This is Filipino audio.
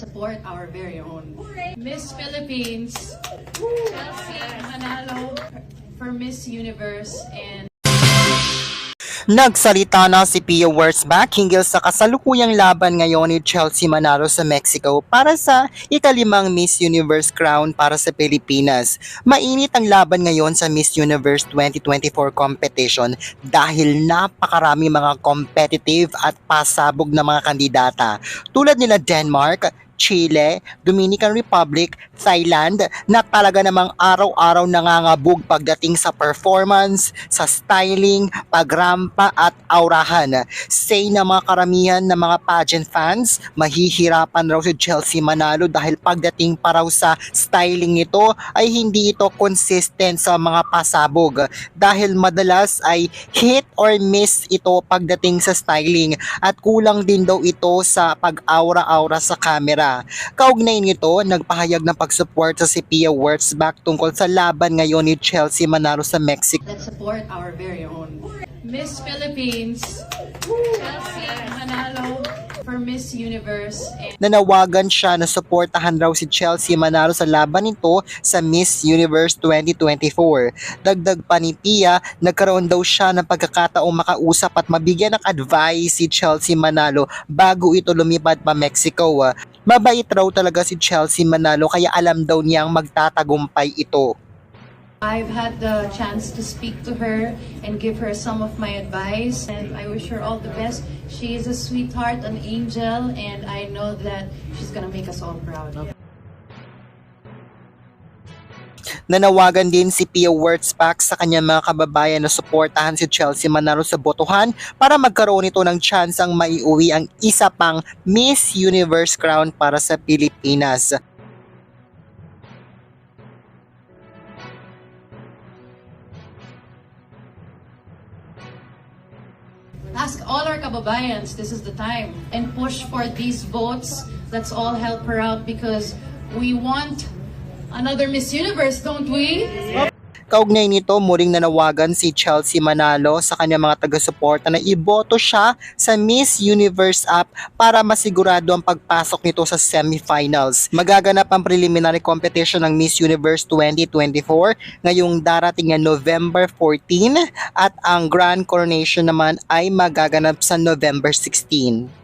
Support our very own Miss Philippines, Chelsea Manalo for Miss Universe and Nagsalita na si Pia Wurzbach hinggil sa kasalukuyang laban ngayon ni Chelsea Manalo sa Mexico para sa ikalimang Miss Universe crown para sa Pilipinas. Mainit ang laban ngayon sa Miss Universe 2024 competition dahil napakarami mga competitive at pasabog na mga kandidata tulad nila Denmark, Chile, Dominican Republic, Thailand na talaga namang araw-araw nangangabog pagdating sa performance, sa styling, pagrampa at aurahan. Say na mga karamihan ng mga pageant fans, mahihirapan raw si Chelsea Manalo dahil pagdating pa raw sa styling nito ay hindi ito consistent sa mga pasabog dahil madalas ay hit or miss ito pagdating sa styling at kulang din daw ito sa pag-aura-aura sa camera. Kaugnay nito, nagpahayag ng pagsuporta si Pia Wurzbach tungkol sa laban ngayon ni Chelsea Manalo sa Mexico. let's support our very own Miss Philippines, Chelsea Manalo for Miss Universe and Nanawagan siya na suportahan raw si Chelsea Manalo sa laban nito sa Miss Universe 2024. Dagdag pa ni Pia, nagkaroon daw siya ng pagkakataong makausap at mabigyan ng advice si Chelsea Manalo bago ito lumipad pa Mexico. Mabait raw talaga si Chelsea Manalo kaya alam daw niyang magtatagumpay ito. I've had the chance to speak to her and give her some of my advice, and I wish her all the best. She is a sweetheart, an angel, and I know that she's gonna make us all proud. Nanawagan din si Pia Wurzbach sa kanyang mga kababayan na suportahan si Chelsea Manalo sa botohan para magkaroon ito ng tsansang maiuwi ang isa pang Miss Universe crown para sa Pilipinas. Ask all our kababayans, this is the time, and push for these votes. Let's all help her out because we want another Miss Universe, don't we? Kaugnay nito, muling nanawagan si Chelsea Manalo sa kanyang mga taga-suporta na iboto siya sa Miss Universe app para masigurado ang pagpasok nito sa semifinals. Magaganap ang preliminary competition ng Miss Universe 2024 ngayong darating na November 14 at ang grand coronation naman ay magaganap sa November 16.